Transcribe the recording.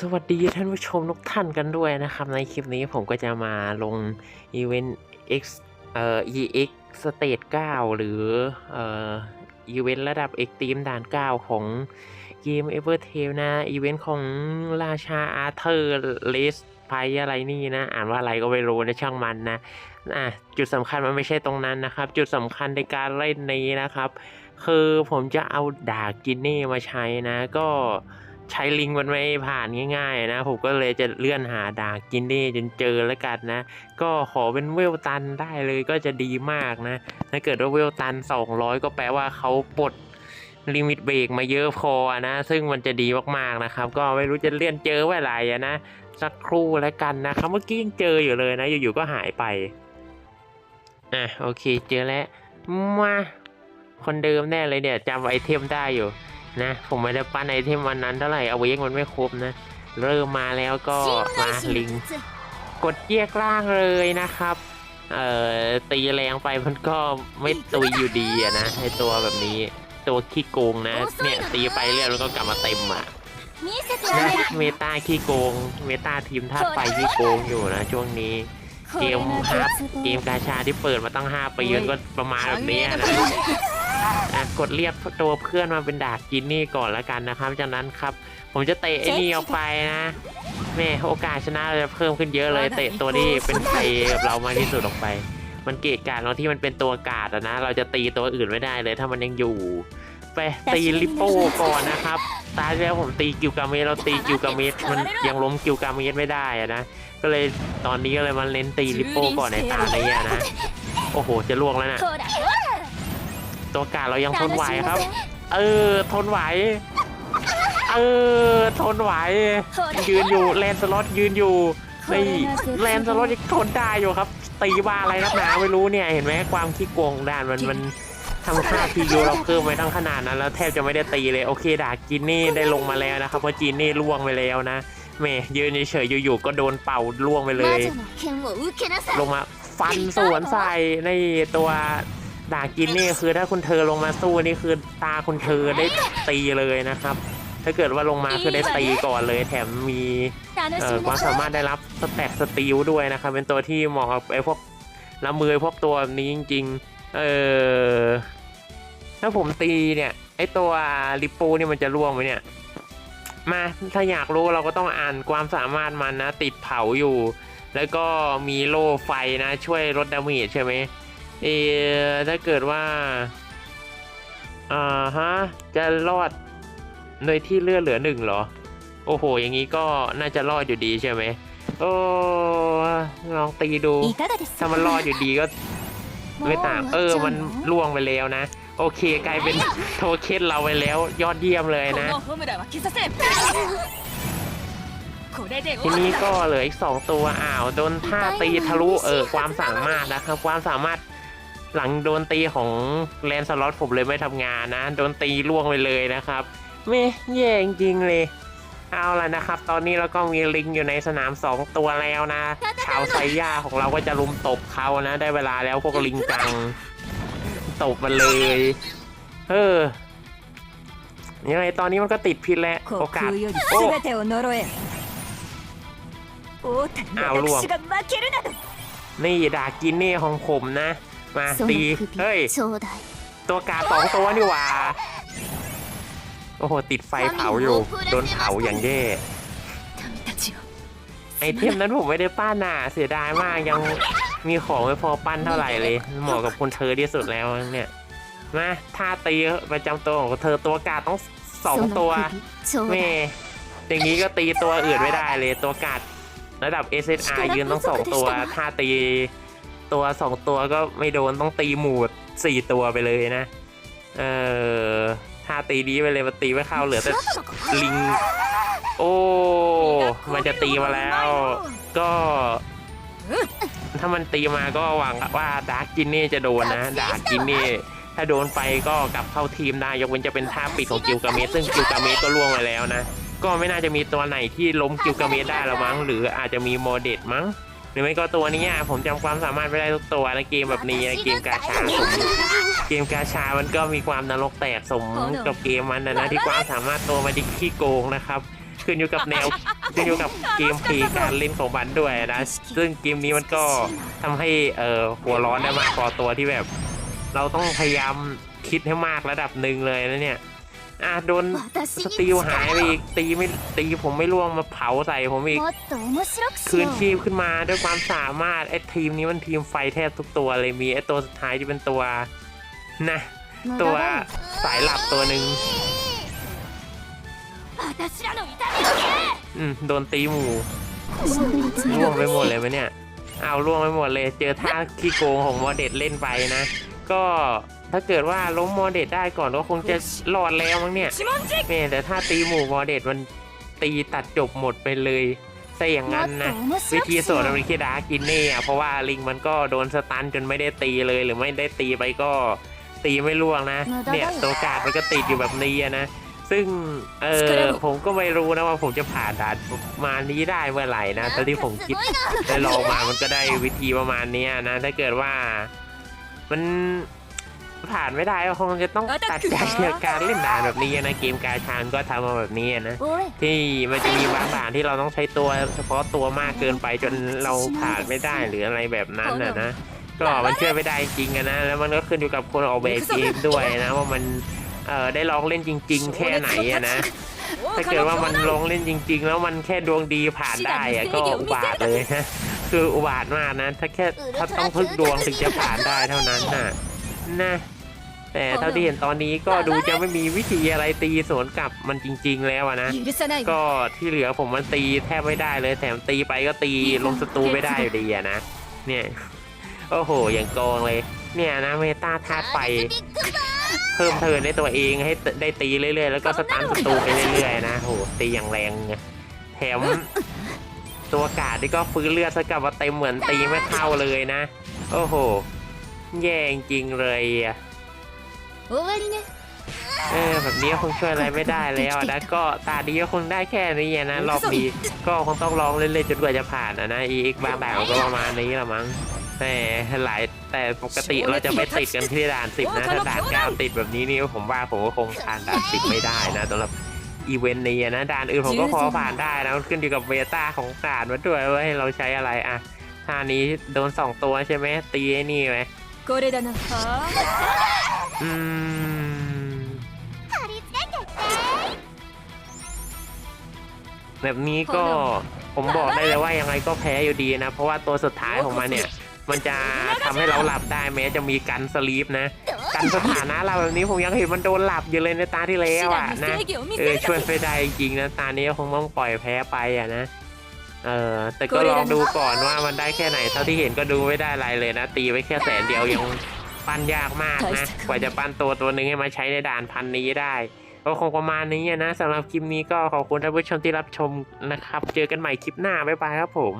สวัสดีท่านผู้ชมทุกท่านกันด้วยนะครับ ในคลิปนี้ผมก็จะมาลงอีเวนต์ X เอ่อ EX Stage 9 หรือเอ่ออีเวนต์ระดับ Extreme ด่าน 9 ของเกม Evertale นะอีเวนต์ของราชาอาเธอร์เลสไพอะไรนี่นะ อ่านว่าอะไรก็ไม่รู้นะช่างมันนะอะจุดสำคัญมันไม่ใช่ตรงนั้นนะครับ จุดสำคัญในการเล่นนี้นะครับ คือผมจะเอาดาบกินนี่มาใช้นะก็ ใช้ลิงก์มันไม่ผ่านง่ายๆนะ ผมก็เลยจะเลื่อนหาดากินนี่จนเจอแล้วกันนะ ก็ขอเป็นเวลตันได้เลยก็จะดีมากนะ ถ้าเกิดว่าเวลตัน 200 ก็แปลว่าเขาปลดลิมิตเบรกมาเยอะพอนะ ซึ่งมันจะดีมากๆนะครับ ก็ไม่รู้จะเลื่อนเจอเมื่อไหร่นะสักครู่แล้วกันนะครับเมื่อกี้ยังเจออยู่เลยนะ อยู่ๆก็หายไปอะโอเคเจอแล้วมาคนเดิมแน่เลยเนี่ยจำไอเทมได้อยู่ นะ ผมไม่ได้ปั้นไอเทมวันนั้นเท่าไหร่เอาเวกมันไม่ครบนะ เริ่มมาแล้วก็มาลิง กดเยียกล่างเลยนะครับ เอ่อตีแรงไปมันก็ไม่ตุยอยู่ดีนะไอตัวแบบนี้ ตัวขี้โกงนะ เนี่ยตีไปเรื่อยแล้วก็กลับมาเต็มอะนะเมตาขี้โกง เมตาทีมท่าไปขี้โกงอยู่นะช่วงนี้เกมครับเกมกาชาที่เปิดมาตั้ง 5 ปีก็ประมาณแบบนี้นะ อะกดเรียกตัวเพื่อนมาเป็นดาบกินนี่ก่อนแล้วกันนะครับ จากนั้นครับ ผมจะเตะไอ้นี่ออกไปนะแม่โอกาสชนะเราจะเพิ่มขึ้นเยอะเลย เตะตัวที่เป็นไฟกับเรามากที่สุดออกไป มันเกะกาเราที่มันเป็นตัวกาดอะนะ เราจะตีตัวอื่นไม่ได้เลยถ้ามันยังอยู่ ไปตีลิปโป้ก่อนนะครับ ตาที่แล้วผมตีกิวกาเมสเราตีกิวกาเมสมันยังล้มกิวกาเมสไม่ได้อะนะ ก็เลยตอนนี้ก็เลยมาเน้นตีลิปโป้ก่อนในตาในอะนะ โอ้โห จะล่วงแล้วนะほら ตัวกาเรายังทนไหวครับ เออ ทนไหว เออ ทนไหว ยืนอยู่แลนสล็อตยืนอยู่นี่แลนสล็อตยังทนได้อยู่ครับ ตีบ้าอะไรนักหนาไม่รู้เนี่ย เห็นไหมความขี้โกงด่านมันมันทำค่าพียูเราเพิ่มไปตั้งขนาดนั้น แล้วแทบจะไม่ได้ตีเลย โอเคดากินนี่ได้ลงมาแล้วนะครับเพราะจีนนี่ล่วงไปแล้วนะเมย์ยืนเฉยอยู่ๆก็โดนเป่าล่วงไปเลย ลงมาฟันสวนใส่ในตัว ดากกินนี่คือถ้าคุณเธอลงมาสู้นี่คือตาคุณเธอได้ตีเลยนะครับ ถ้าเกิดว่าลงมาคือได้ตีก่อนเลย แถมมีความสามารถได้รับสเต็ปสติลด้วยนะครับ เป็นตัวที่เหมาะกับไอ้พวกละมือพวกตัวนี้จริง ๆ เออถ้าผมตีเนี่ยไอ้ตัวริปูนี่มันจะร่วงไหมเนี่ย มาถ้าอยากรู้เราก็ต้องอ่านความสามารถมันนะ ติดเผาอยู่ แล้วก็มีโล่ไฟนะ ช่วยลดดาเมจใช่ไหม เออถ้าเกิดว่า อ่าฮะ จะรอดโดยที่เลือดเหลือหนึ่งเหรอ โอ้โห อย่างนี้ก็น่าจะรอดอยู่ดีใช่ไหม โอ้ลองตีดู ถ้ามันรอดอยู่ดีก็ไม่ต่าง เออ มันล่วงไปแล้วนะ โอเค กลายเป็นโทเคสเราไปแล้ว ยอดเยี่ยมเลยนะ ทีนี้ก็เหลืออีกสองตัว อ้าว โดนท่าตีทะลุ เออ ความสามารถนะครับ ความสามารถ หลังโดนตีของแลนสล็อตผมเลยไม่ทำงานนะ โดนตีล่วงไปเลยนะครับไม่แย่จริงเลย เอาละนะครับ ตอนนี้เราก็มีลิงอยู่ในสนาม 2 ตัวแล้วนะ ชาวไซย่าของเราก็จะลุมตบเขานะ ได้เวลาแล้วพวกลิงกลางตบมาเลยเออยังไงตอนนี้มันก็ติดพิษแล้วโอกาสโอ้อ้าล่วงนี่ดากินนี่ของผมนะ มาตีเฮ้ย ตัวกาสองตัวนี่ว่า โอ้โห ติดไฟเผาอยู่ โดนเผาอย่างเย่ไอเทมนั้นผมไม่ได้ปั้นน่ะ เสียดายมากยังมีของไม่พอปั้นเท่าไหร่เลย เหมาะกับคนเธอที่สุดแล้วเนี่ยมาท่าตีประจำตัวของเธอตัวกาดต้องสองตัวเมย์อย่างนี้ก็ตีตัวอื่นไม่ได้เลยตัวกาดระดับ SSR ยืนต้องสองตัวท่าตี ตัวสองตัวก็ไม่โดนต้องตีหมูดสี่ตัวไปเลยนะ เออถ้าตีนี้ไปเลยมันตีไม่เข้าเหลือแต่ลิง โอ้ มันจะตีมาแล้ว ก็ ถ้ามันตีมาก็หวังว่าดาร์กจินนี่จะโดนนะดาร์กจินนี่ถ้าโดนไปก็กลับเข้าทีมได้ยกเว้นจะเป็นท่าปิดของกิลกาเมสซึ่งกิลกาเมสก็ล่วงไปแล้วนะ ก็ไม่น่าจะมีตัวไหนที่ล้มกิลกาเมสได้แล้วมั้ง หรืออาจจะมีโมเดตมั้ง หรือไม่ก็ตัวนี้อะผมจำความสามารถไม่ได้ทุกตัวนะเกมแบบนี้นะเกมกาชาผมเกมกาชามันก็มีความนรกแตกสมกับเกมมันนะนะที่ความสามารถตัวมันดิขี้โกงนะครับขึ้นอยู่กับแนวขึ้นอยู่กับเกมเพลย์การเล่นของมันด้วยนะซึ่งเกมนี้มันก็ทำให้เอ่อหัวร้อนได้มากพอตัวที่แบบ เราต้องพยายามคิดให้มากระดับหนึ่งเลยนะเนี่ย อะโดนสติลหายไปอีกตีไม่ตีผมไม่ล่วงมาเผาใส่ผมอีก คืนชีพขึ้นมาด้วยความสามารถไอ้ทีมนี้มันทีมไฟแทบทุกตัวเลยมีไอ้ตัวสุดท้ายที่เป็นตัวนะ ตัวสายหลับตัวหนึ่งอืมโดนตีหมูล่วงไปหมดเลยไหมเนี่ย เอาร่วงไปหมดเลย เจอท่าขี้โกงของมอเด็ดเล่นไปนะ ก็ ถ้าเกิดว่าล้มมอเดตได้ก่อนก็คงจะรอดแล้วมั้งเนี่ยเนี่ยแต่ถ้าตีหมู่มอเดตมันตีตัดจบหมดไปเลยซะอย่างนั้นนะวิธีสวนอเมริกดากินเน่เพราะว่าลิงมันก็โดนสตันจนไม่ได้ตีเลยหรือไม่ได้ตีไปก็ตีไม่ล่วงนะ เนี่ยตัวการมันก็ติดอยู่แบบนี้นะ ซึ่งเออผมก็ไม่รู้นะว่าผมจะผ่านด่านมานี้ได้เมื่อไหร่นะตอนที่ผมคิดได้ลองมามันก็ได้วิธีประมาณนี้นะถ้าเกิดว่ามัน ผ่านไม่ได้ก็คงจะต้องตัดใจจากการเล่นด่านแบบนี้นะเกมกาชานก็ทำมาแบบนี้นะおいที่มันจะมีบางด่านที่เราต้องใช้ตัวเฉพาะตัวมากเกินไปจนเราผ่านไม่ได้หรืออะไรแบบนั้นนะนะก็มันช่วยไม่ได้จริงอะนะแล้วมันก็ขึ้นอยู่กับคนออกแบบเกมด้วยนะว่ามันเออได้ลองเล่นจริง ๆ แค่ไหนอะนะถ้าเกิดว่ามันลองเล่นจริง ๆ แล้วมันแค่ดวงดีผ่านได้อะก็อุบาทเลยนะคืออุบาทมากนะ ถ้าแค่ถ้าต้องพึ่งดวงถึงจะผ่านได้เท่านั้นน่ะ นะ แต่เท่าที่เห็นตอนนี้ก็ดูจะไม่มีวิธีอะไรตีสวนกลับมันจริง ๆ แล้วนะ ก็ที่เหลือผมมันตีแทบไม่ได้เลยแถมตีไปก็ตีลงศัตรูไม่ได้อยู่ดีนะ เนี่ย โอ้โห อย่างโกงเลย เนี่ยนะเมตาธาตุไปเพิ่มเทินในตัวเองให้ได้ตีเรื่อยๆ แล้วก็สตาร์ศัตรูไปเรื่อยๆนะโหตีอย่างแรงแถมตัวกาดนี่ก็ฟื้นเลือดสกับว่าเต็มเหมือนตีไม่เท่าเลยนะ โอ้โห แย่จริงเลยอะเออแบบนี้คงช่วยอะไรไม่ได้แล้วนะก็ตาดีก็คงได้แค่นี้นะรอบนี้ก็คงต้องร้องเล่นๆจนกว่าจะผ่านนะอีกบางแบบก็ประมาณนี้ละมั้งแต่หลายแต่ปกติเราจะไม่ติดกันที่ด่านสิบนะถ้าด่านเก้าติดแบบนี้นี่ผมว่าผมก็คงผ่านด่านสิบไม่ได้นะสำหรับอีเวนต์นี้นะด่านอื่นผมก็พอผ่านได้นะขึ้นอยู่กับเวต้าของด่านมาด้วยว่าให้เราใช้อะไรอะท่านี้โดนสองตัวใช่ไหมตีนี่ไหม これだなは อืม 貼り付けてって แบบนี้ก็ผมบอกได้เลยว่ายังไงก็แพ้อยู่ดีนะ เพราะว่าตัวสุดท้ายของมันเนี่ย มันจะทำให้เราหลับได้แม้จะมีกันสลีปนะ กันสถานะเราแบบนี้ผมยังเห็นมันโดนหลับอยู่เลยในตาที่แล้ว シ อ่ะ ダの นะ 正義を見 เอ せ อ る ช่วยไม่ได้จริงๆนะตานี้ก็คงต้องปล่อยแพ้ไปอ่ะนะ เออแต่ก็ลองดูก่อนว่ามันได้แค่ไหน เท่าที่เห็นก็ดูไม่ได้อะไรเลยนะ ตีไปแค่แสนเดียวยังปั้นยากมากนะกว่าจะปั้นตัวตัวหนึ่งให้มาใช้ในด่านพันนี้ได้ก็คงประมาณนี้นะสำหรับคลิปนี้ก็ขอบคุณท่านผู้ชมที่รับชมนะครับ เจอกันใหม่คลิปหน้าบ๊ายบายครับผม